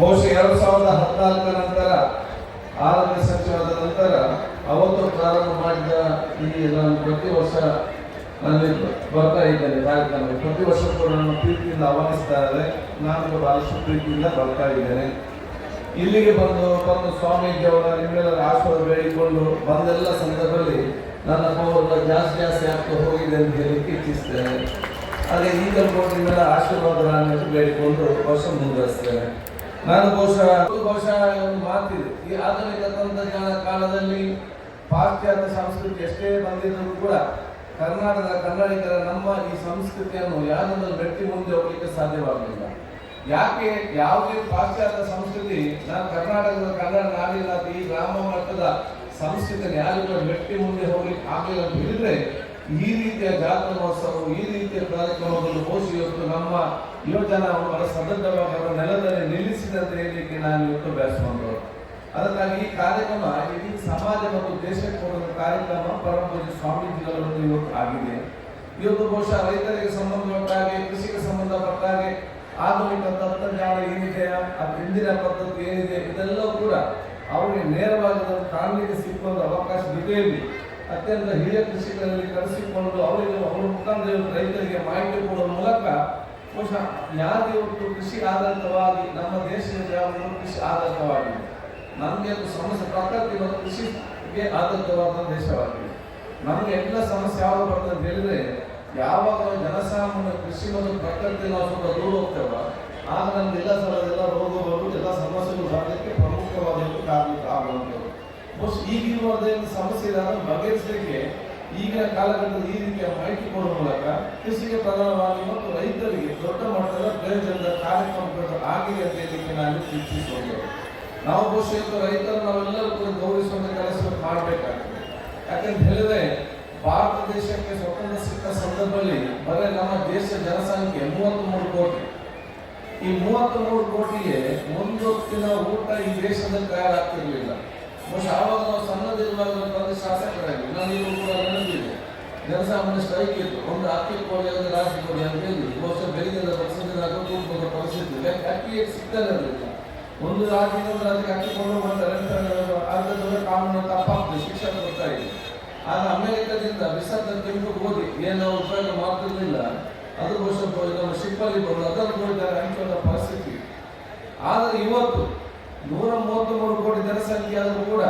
ಬಹುಶಃ ಎರಡು ಸಾವಿರದ ಹದಿನಾಲ್ಕರ ನಂತರ ಆರೋಗ್ಯ ಸಚಿವಾದ ನಂತರ ಅವತ್ತು ಪ್ರಾರಂಭ ಮಾಡಿದ ಈ ನಾನು ಪ್ರತಿ ವರ್ಷ ಅಲ್ಲಿ ಬರ್ತಾ ಇದ್ದೇನೆ ಕಾರ್ಯಕ್ರಮ ಪ್ರತಿ ವರ್ಷ ಕೂಡ ನನ್ನ ಪ್ರೀತಿಯಿಂದ ಆಹ್ವಾನಿಸ್ತಾ ಇದ್ದಾರೆ ನಾನು ಬಹಳಷ್ಟು ಪ್ರೀತಿಯಿಂದ ಬರ್ತಾ ಇದ್ದೇನೆ. ಇಲ್ಲಿಗೆ ಬಂದು ಬಂದು ಸ್ವಾಮೀಜಿ ಅವರ ನಿಮ್ಮೆಲ್ಲರ ಆಶೀರ್ವಾದ ಬೇಡಿಕೊಂಡು ಬಂದೆಲ್ಲ ಸಂದರ್ಭದಲ್ಲಿ ನನ್ನ ಪೌರ ಜಾಸ್ತಿ ಜಾಸ್ತಿ ಆಗ್ತಾ ಹೋಗಿದೆ ಅಂತ ಹೇಳಲಿಕ್ಕೆ ಇಚ್ಛಿಸ್ತೇನೆ. ಅದೇ ಈಗಲೂ ಕೂಡ ನಿಮ್ಮೆಲ್ಲ ಆಶೀರ್ವಾದಗಳನ್ನು ಬೇಡಿಕೊಂಡು ವರ್ಷ ಮುಂದುವರಿಸ್ತೇನೆ. ನಾನು ಬಹುಶಃ ಬಹುಶಃ ಒಂದು ಮಾತಿದೆ. ಈ ಆಧುನಿಕ ತಂತ್ರಜ್ಞಾನ ಕಾಲದಲ್ಲಿ ಪಾಶ್ಚಾತ್ಯ ಸಂಸ್ಕೃತಿ ಎಷ್ಟೇ ಬಂದಿದ್ದರೂ ಕೂಡ ಕರ್ನಾಟಕದ ಕನ್ನಡಿಗರ ನಮ್ಮ ಈ ಸಂಸ್ಕೃತಿಯನ್ನು ಯಾವುದನ್ನು ಬೆಟ್ಟಿ ಮುಂದೆ ಹೋಗ್ಲಿಕ್ಕೆ ಸಾಧ್ಯವಾಗಲಿಲ್ಲ. ಯಾಕೆ? ಯಾವುದೇ ಪಾಶ್ಚಾತ್ಯ ಸಂಸ್ಕೃತಿ, ನಾನು ಕರ್ನಾಟಕದ ಕನ್ನಡ ನಾಡಿನ ಈ ಗ್ರಾಮ ಮಟ್ಟದ ಸಂಸ್ಕೃತಿ ಯಾರಿಗೂ ಬೆಟ್ಟಿ ಮುಂದೆ ಹೋಗ್ಲಿಕ್ಕೆ ಆಗಲಿಲ್ಲ ಅಂತ ಹೇಳಿದ್ರೆ ಈ ರೀತಿಯ ಜಾತ್ರಾ ಮಹೋತ್ಸವ ಈ ರೀತಿಯ ಕಾರ್ಯಕ್ರಮಗಳು ಬಹುಶಃ ಇವತ್ತು ನಮ್ಮ ಯುವಜನ ಅವರ ಸದೃಢವಾಗಿ ನೆಲದಲ್ಲಿ ನಿಲ್ಲಿಸಿದಂತೆ ಹೇಳಲಿಕ್ಕೆ ನಾನು ಇವತ್ತು ಬಯಸುವಂತರು ಅದಕ್ಕಾಗಿ ಈ ಕಾರ್ಯಕ್ರಮ ಇಡೀ ಸಮಾಜ ಮತ್ತು ದೇಶಕ್ಕೆ ಕೊಡುವ ಕಾರ್ಯಕ್ರಮ ಪರಮಪೂಜ್ಯ ಸ್ವಾಮೀಜಿಗಳವರದ್ದು ಇವತ್ತು ಆಗಿದೆ. ಇವತ್ತು ಬಹುಶಃ ರೈತರಿಗೆ ಸಂಬಂಧಪಟ್ಟಾಗೆ ಕೃಷಿಗೆ ಸಂಬಂಧಪಟ್ಟಾಗೆ, ಆಧುನಿಕ ತಂತ್ರಜ್ಞಾನ ಏನಿದೆ ಅದು ಹಿಂದಿನ ಪದ್ಧತಿ ಏನಿದೆ, ಇದೆಲ್ಲವೂ ಕೂಡ ಅವರಿಗೆ ನೇರವಾಗಿ ಕಾಣಲಿಕ್ಕೆ ಸಿಕ್ಕುವಂತ ಅವಕಾಶ ಜೊತೆಯಲ್ಲಿ ಅತ್ಯಂತ ಹಿರಿಯ ಕೃಷಿಕರಲ್ಲಿ ಕರೆಸಿಕೊಂಡು ಅವರಿಗೆ ಅವರ ಮುಖಾಂತರ ರೈತರಿಗೆ ಮಾಹಿತಿ ಕೊಡುವ ಮೂಲಕ ಬಹುಶಃ ಯಾರು ಇವತ್ತು ಕೃಷಿ ಆಧಾರಿತವಾಗಿ ನಮ್ಮ ದೇಶದ ಯಾವುದು ಕೃಷಿ ಆಧಾರಿತವಾಗಿದೆ. ನಮಗೆ ಒಂದು ಸಮಸ್ಯೆ, ಪ್ರಕೃತಿ ಮತ್ತು ಕೃಷಿಗೆ ಆಧಾರಿತವಾದ ದೇಶವಾಗಿದೆ. ನಮಗೆ ಎಲ್ಲ ಸಮಸ್ಯೆ ಯಾವಾಗ ಬರ್ತದೆ ಹೇಳಿದ್ರೆ, ಯಾವಾಗ ಜನಸಾಮಾನ್ಯ ಕೃಷಿ ಮತ್ತು ಪ್ರಕೃತಿ ನಾವು ಸ್ವಲ್ಪ ದೂರ ಹೋಗ್ತೇವೆ, ಆಗ ನಮ್ಗೆ ಎಲ್ಲ ರೋಗ ಬರುವುದು ಎಲ್ಲ ಸಮಸ್ಯೆಗಳು ಬರೋದಕ್ಕೆ ಪ್ರಮುಖವಾದ ಕಾರಣ. ಬಹುಶಃ ಈಗಿರುವುದೇ ಸಮಸ್ಯೆ ಬಗೆಹರಿಸಲಿಕ್ಕೆ ಈಗಿನ ಕಾಲಘಟ್ಟದಲ್ಲಿ ಈ ರೀತಿಯ ಮಾಹಿತಿ ಕೊಡುವ ಮೂಲಕ ಕೃಷಿಗೆ ಪ್ರಧಾನವಾಗಿ ಮತ್ತು ರೈತರಿಗೆ ದೊಡ್ಡ ಮಟ್ಟದ ಪ್ರಯೋಜನದ ಕಾರ್ಯಕ್ರಮಗಳು ಆಗಿದೆ ಅಂತ ಹೇಳಲಿಕ್ಕೆ ನಾನು ಇಚ್ಛಿಸುವುದು ನಾವು ಬಹುಶಃ ರೈತರು ನಾವೆಲ್ಲರೂ ಕೂಡ ಗೌರವಿಸುವಂತ ಕೆಲಸವನ್ನು ಮಾಡಬೇಕಾಗ್ತದೆ. ಯಾಕಂತ ಹೇಳಿದ್ರೆ, ಭಾರತ ದೇಶಕ್ಕೆ ಸ್ವತಂತ್ರ ಸಿಕ್ಕ ಸಂದರ್ಭದಲ್ಲಿ ಬರೀ ನಮ್ಮ ದೇಶ ಜನಸಂಖ್ಯೆ ಮೂವತ್ತ್ ಮೂರು ಕೋಟಿ. ಈ ಮೂವತ್ತ್ ಮೂರು ಕೋಟಿಗೆ ಮುಂದೊತ್ತಿನ ಊಟ ಈ ದೇಶದಲ್ಲಿ ತಯಾರಾಗ್ತಿರ್ಲಿಲ್ಲ. ಬಹುಶಃ ಆವಾಗ ನಾವು ಸಣ್ಣದಿರುವಾಗ ಬಂದ ಈಗ ಕೂಡ ನಡೆದಿದೆ ಜನಸಾಮಾನ್ಯ ಸ್ಟ್ರೈಕ್ ಇತ್ತು. ಒಂದು ಕೋಟಿ ಒಂದು ಕೋಟಿ ಅಂತ ಹೇಳಿ ವರ್ಷ ಬೆಳಿಗ್ಗೆ ಬಸದಿನಾಗ ಕೂತ್ಕೊಂಡ ಪರಿಸ್ಥಿತಿ. ಇದೆ. ಅಕ್ಕಿ ಸಿಗ್ತಾನೆ ಒಂದು ರಾಜ್ಯ ಒಂದು ರಾಜ್ಯಕ್ಕೆ ಅಕ್ಕಿ ಕೊಂಡು ಬರ್ತಾರೆ ಅರ್ಧದವರೆ ಕಾನೂನು ತಪ್ಪಾಗ್ತದೆ. ಶಿಕ್ಷಣ ಇದೆ. ಆಗ ಅಮೆರಿಕದಿಂದ ವಿಸರ್ಜನೆ ತೆಗೆದು ಓದಿ. ಏನು ನಾವು ಉಪಯೋಗ ಮಾಡ್ತಿರ್ಲಿಲ್ಲ. ಅದು ಬಹುಶಃ ನಮ್ಮ ಶಿಪ್ಪಲ್ಲಿ ಬರೋದು. ಅದನ್ನು ನೋಡಿದ್ದಾರೆ ಅಂತ ಪರಿಸ್ಥಿತಿ. ಆದರೆ ಇವತ್ತು ನೂರ ಮೂವತ್ತ್ ಮೂರು ಕೋಟಿ ಜನಸಂಖ್ಯೆ ಆದರೂ ಕೂಡ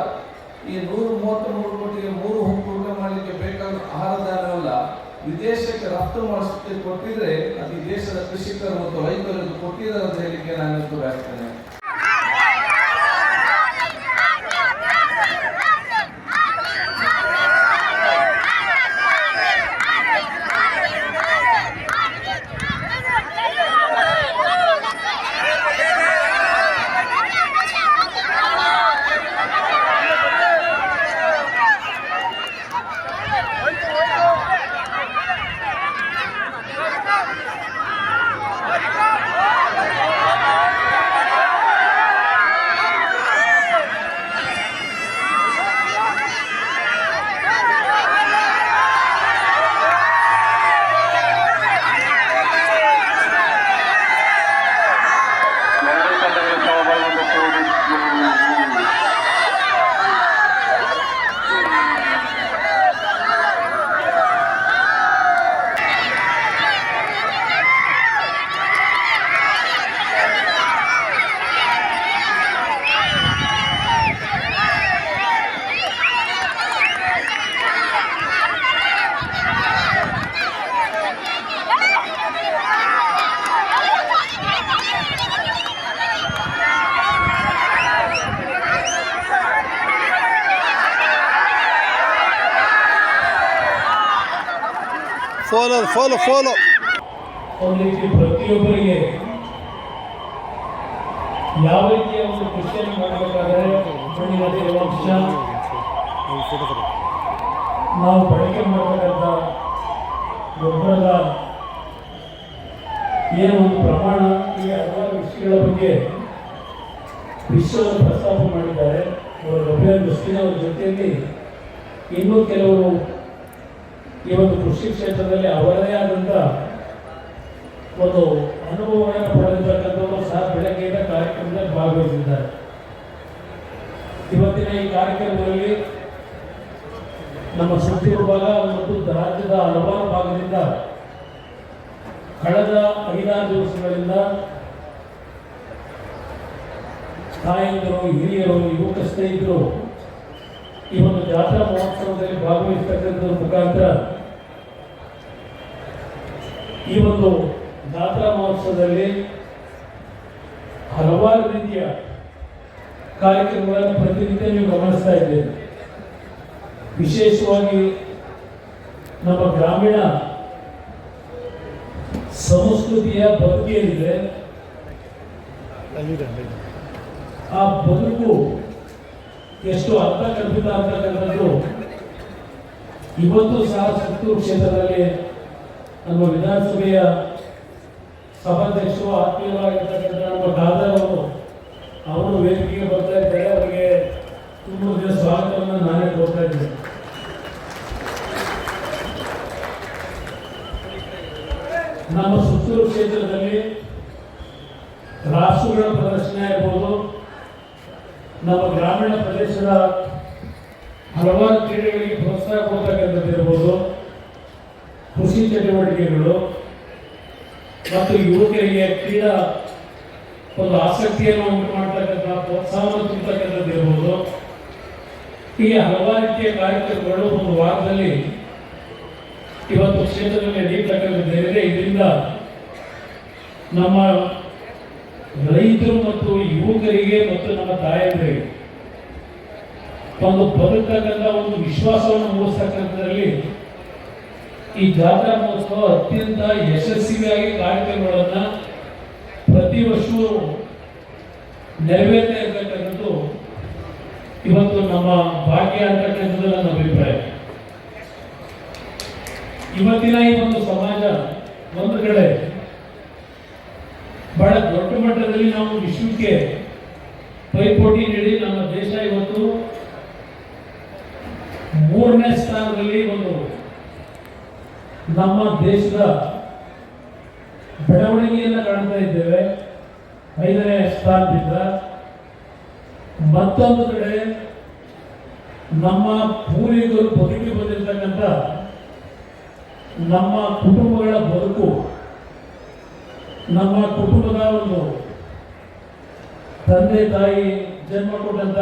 ಈ ನೂರ ಮೂವತ್ತ್ ಮೂರು ಕೋಟಿಗೆ ಮೂರು ಆಹಾರ ವಿದೇಶಕ್ಕೆ ರಫ್ತು ಮಾಡಿಸಲಿಕ್ಕೆ ಕೊಟ್ಟಿದ್ರೆ ಅದು ದೇಶದ ಕೃಷಿಕರು ಮತ್ತು ರೈತರಿಗೆ ಕೊಟ್ಟಿದ್ದಾರೆ ಅಂತ ಹೇಳಿಕೆ ನಾನು ಇವತ್ತು ಫಾಲೋ ಫಾಲೋ ಫಾಲೋ ಪ್ರತಿಯೊಬ್ಬರಿಗೆ ಯಾವ ರೀತಿಯ ಒಂದು ಕೃಷಿಯನ್ನು ಮಾಡಬೇಕಾದ್ರೆ ಮಣ್ಣಿನ ತೇವಾಂಶ, ನಾವು ಬಳಕೆ ಮಾಡತಕ್ಕಂಥ ಗೊಬ್ಬರದ ಏನು ಒಂದು ಪ್ರಮಾಣ ಈ ಹಲವಾರು ವಿಷಯಗಳ ಬಗ್ಗೆ ವಿಶ್ವದ ಪ್ರಸ್ತಾಪ ಮಾಡಿದ್ದಾರೆ. ಅವರ ಲಭ್ಯ ದೃಷ್ಟಿನ ಜೊತೆಯಲ್ಲಿ ಇನ್ನೂ ಕೆಲವರು ಈ ಒಂದು ಕೃಷಿ ಕ್ಷೇತ್ರದಲ್ಲಿ ಅವರದೇ ಆದಂಥ ಒಂದು ಅನುಭವವನ್ನು ಪಡೆದಿರ್ತಕ್ಕಂಥವರು ಸಹ ಬೆಳಗ್ಗೆಯಿಂದ ಕಾರ್ಯಕ್ರಮದಲ್ಲಿ ಭಾಗವಹಿಸಿದ್ದಾರೆ. ಇವತ್ತಿನ ಈ ಕಾರ್ಯಕ್ರಮದಲ್ಲಿ ನಮ್ಮ ಸುದ್ದಿ ವಿಭಾಗ ಮತ್ತು ರಾಜ್ಯದ ಹಲವಾರು ಭಾಗದಿಂದ ಕಳೆದ ಐದಾರು ದಿವಸಗಳಿಂದ ತಾಯಂದಿರು, ಹಿರಿಯರು, ಯುವಕ ಸ್ನೇಹಿತರು ಈ ಒಂದು ಜಾತ್ರಾ ಮಹೋತ್ಸವದಲ್ಲಿ ಭಾಗವಹಿಸ್ತಕ್ಕಂಥದ್ರ ಮುಖಾಂತರ ಈ ಒಂದು ಜಾತ್ರಾ ಮಹೋತ್ಸವದಲ್ಲಿ ಹಲವಾರು ರೀತಿಯ ಕಾರ್ಯಕ್ರಮಗಳನ್ನು ಪ್ರತಿನಿತ್ಯ ನೀವು ಗಮನಿಸ್ತಾ ಇದ್ದೇವೆ ವಿಶೇಷವಾಗಿ ನಮ್ಮ ಗ್ರಾಮೀಣ ಸಂಸ್ಕೃತಿಯ ಬದುಕೇನಿದೆ ಆ ಬದುಕು ಎಷ್ಟು ಅರ್ಥ ಕಲ್ಪಿತ ಅಂತಕ್ಕಂಥದ್ದು ಇವತ್ತು ಸಹ ಸುತ್ತೂರು ಕ್ಷೇತ್ರದಲ್ಲಿ ನಮ್ಮ ವಿಧಾನಸಭೆಯ ಸಭಾಧ್ಯಕ್ಷರು ಆತ್ಮೀಯವಾಗಿರ್ತಕ್ಕಂಥ ನಮ್ಮ ಖಾದರ್ ಅವರು ವೇದಿಕೆಗೆ ಬರ್ತಾ ಇದ್ದಾರೆ. ಅವರಿಗೆ ತುಂಬ ಸ್ವಾಗತವನ್ನು ನಾನೇ ಕೊಡ್ತಾ ಇದ್ದೀನಿ. ನಮ್ಮ ಸುತ್ತೂರು ಕ್ಷೇತ್ರದಲ್ಲಿ ರಾಸುಗಳ ಪ್ರದರ್ಶನ ಇರ್ಬೋದು, ನಮ್ಮ ಗ್ರಾಮೀಣ ಪ್ರದೇಶದ ಹಲವಾರು ಕ್ರೀಡೆಗಳಿಗೆ ಪ್ರೋತ್ಸಾಹ ಕೊಡ್ತಕ್ಕಂಥದ್ದು ಇರ್ಬೋದು. ಕೃಷಿ ಚಟುವಟಿಕೆಗಳು ಮತ್ತು ಯುವಕರಿಗೆ ಕ್ರೀಡಾ ಒಂದು ಆಸಕ್ತಿಯನ್ನು ಉಂಟು ಮಾಡ್ತಕ್ಕಂಥ, ಪ್ರೋತ್ಸಾಹವನ್ನು ತುಂಬತಕ್ಕಂಥದ್ದು ಇರ್ಬೋದು. ಹೀಗೆ ಹಲವಾರು ರೀತಿಯ ಕಾರ್ಯಕ್ರಮಗಳು ಒಂದು ವಾರದಲ್ಲಿ ಇವತ್ತು ಕ್ಷೇತ್ರದಲ್ಲಿ ನಡೀತಕ್ಕಂಥದ್ದೇನಿದೆ ಇದರಿಂದ ನಮ್ಮ ರೈತರು ಮತ್ತು ಯುವಕರಿಗೆ ಮತ್ತು ನಮ್ಮ ತಾಯಂದಿರಿಗೆ ಒಂದು ಬದುಕತಕ್ಕಂಥ ಒಂದು ವಿಶ್ವಾಸವನ್ನು ಮೂಡಿಸ್ತಕ್ಕಂಥದ್ರಲ್ಲಿ ಈ ಜಾತ್ರಾ ಮಹೋತ್ಸವ ಅತ್ಯಂತ ಯಶಸ್ವಿಯಾಗಿ ಕಾರ್ಯಕ್ರಮಗಳನ್ನು ಪ್ರತಿ ವರ್ಷವೂ ನೆರವೇರ್ತಾ ಇರ್ತಕ್ಕಂಥದ್ದು ಇವತ್ತು ನಮ್ಮ ಭಾಗ್ಯ ಅಂತಕ್ಕಂಥದ್ದು ನನ್ನ ಅಭಿಪ್ರಾಯ. ಇವತ್ತಿನ ಈ ಒಂದು ಸಮಾಜ ಒಂದು ಕಡೆ ಬಹಳ ದೊಡ್ಡ ಮಟ್ಟದಲ್ಲಿ ನಾವು ವಿಶ್ವಕ್ಕೆ ಪೈಪೋಟಿ ನೀಡಿ ನಮ್ಮ ದೇಶ ಇವತ್ತು ಮೂರನೇ ಸ್ಥಾನದಲ್ಲಿ ಒಂದು ನಮ್ಮ ದೇಶದ ಬೆಳವಣಿಗೆಯನ್ನು ಕಾಣ್ತಾ ಇದ್ದೇವೆ. ಐದನೇ ಸ್ಥಾನದಿಂದ ಮತ್ತೊಂದು ಕಡೆ ನಮ್ಮ ಪೂರ್ವಿಕರು ಬದುಕಿ ಬಂದಿರತಕ್ಕಂಥ ನಮ್ಮ ಕುಟುಂಬಗಳ ಬದುಕು, ನಮ್ಮ ಕುಟುಂಬದ ಒಂದು ತಂದೆ ತಾಯಿ ಜನ್ಮ ಕೊಟ್ಟಂತ